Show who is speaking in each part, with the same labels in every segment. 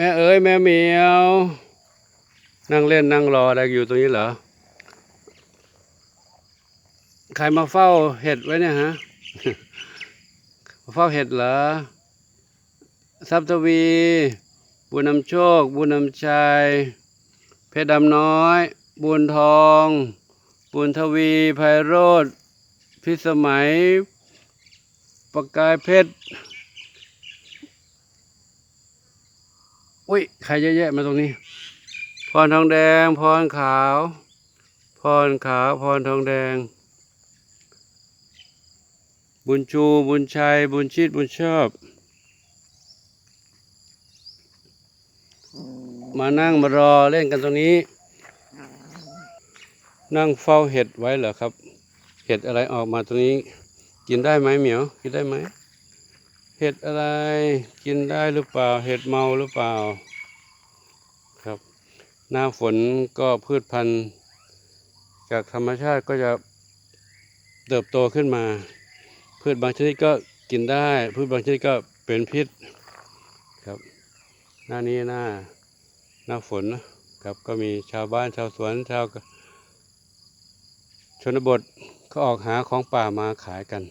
Speaker 1: แม่เอ๋ยแม่เหมียว นั่งเล่นนั่งรออะไรอยู่ตรงนี้เหรอ ใครมาเฝ้าเห็ดไว้เนี่ยฮะเฝ้าเห็ดเหรอทรัพย์ทวี บุญนำโชค บุญนำชัย เพชรดำน้อย บุญทอง บุญทวีไพโรธพิสมัย ประกายเพชร อุ้ยใครเยอะแยะมาตรงนี้ พรทองแดง พรขาว พรขาว พรทองแดง บุญชูบุญชัย บุญชิดบุญชอบ มานั่งมารอเล่นกันตรงนี้ นั่งเฝ้าเห็ดไว้เหรอครับ เห็ดอะไรออกมาตรงนี้ กินได้ไหมเหมียว กินได้ไหม เห็ดอะไรกินได้หรือเปล่า เห็ดเมาหรือเปล่าครับ หน้าฝนก็พืชพันธุ์จากธรรมชาติก็จะเติบโตขึ้นมา พืชบางชนิดก็กินได้ พืชบางชนิดก็เป็นพิษครับ หน้านี้หน้าหน้าฝนนะครับก็มีชาวบ้านชาวสวนชาวชนบทเขาออกหาของป่ามาขายกัน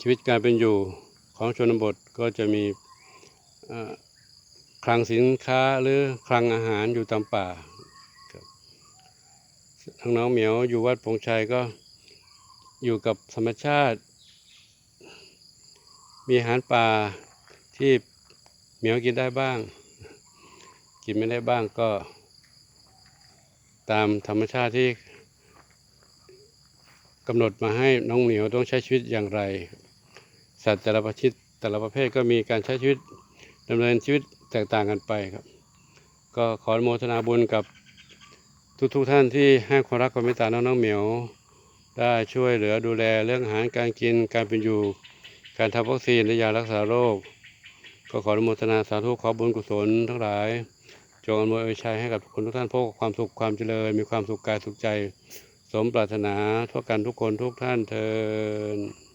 Speaker 1: ชีวิตการเป็นอยู่ของชนบทก็จะมีคลังสินค้าหรือคลังอาหารอยู่ตามป่าทางน้องเหมียวอยู่วัดพงชัยก็อยู่กับธรรมชาติ มีอาหารป่าที่เหมียวกินได้บ้าง กินไม่ได้บ้างก็ ตามธรรมชาติที่กำหนดมาให้น้องเหมียวต้องใช้ชีวิตอย่างไร สัตว์แต่ละประชิดแต่ละประเภทก็มีการใช้ชีวิตดำเนินชีวิตแตกต่างกันไปครับ ก็ขอโมทนาบุญกับทุกๆทท่านที่ให้ความรักความเมตตาน้องน้องเหมียว ได้ช่วยเหลือดูแลเรื่องอาหารการกินการเป็นอยู่ การทำวัคซีนและยารักษาโรค ก็ขอโมทนาสาธุขอบุญกุศลทั้งหลายจงอำนวยอวยชัยให้กับคนทุกท่านพบความสุขความเจริญ มีความสุขกายสุขใจ สมปรารถนาทั่วกันทุกคนทุกท่านเทิน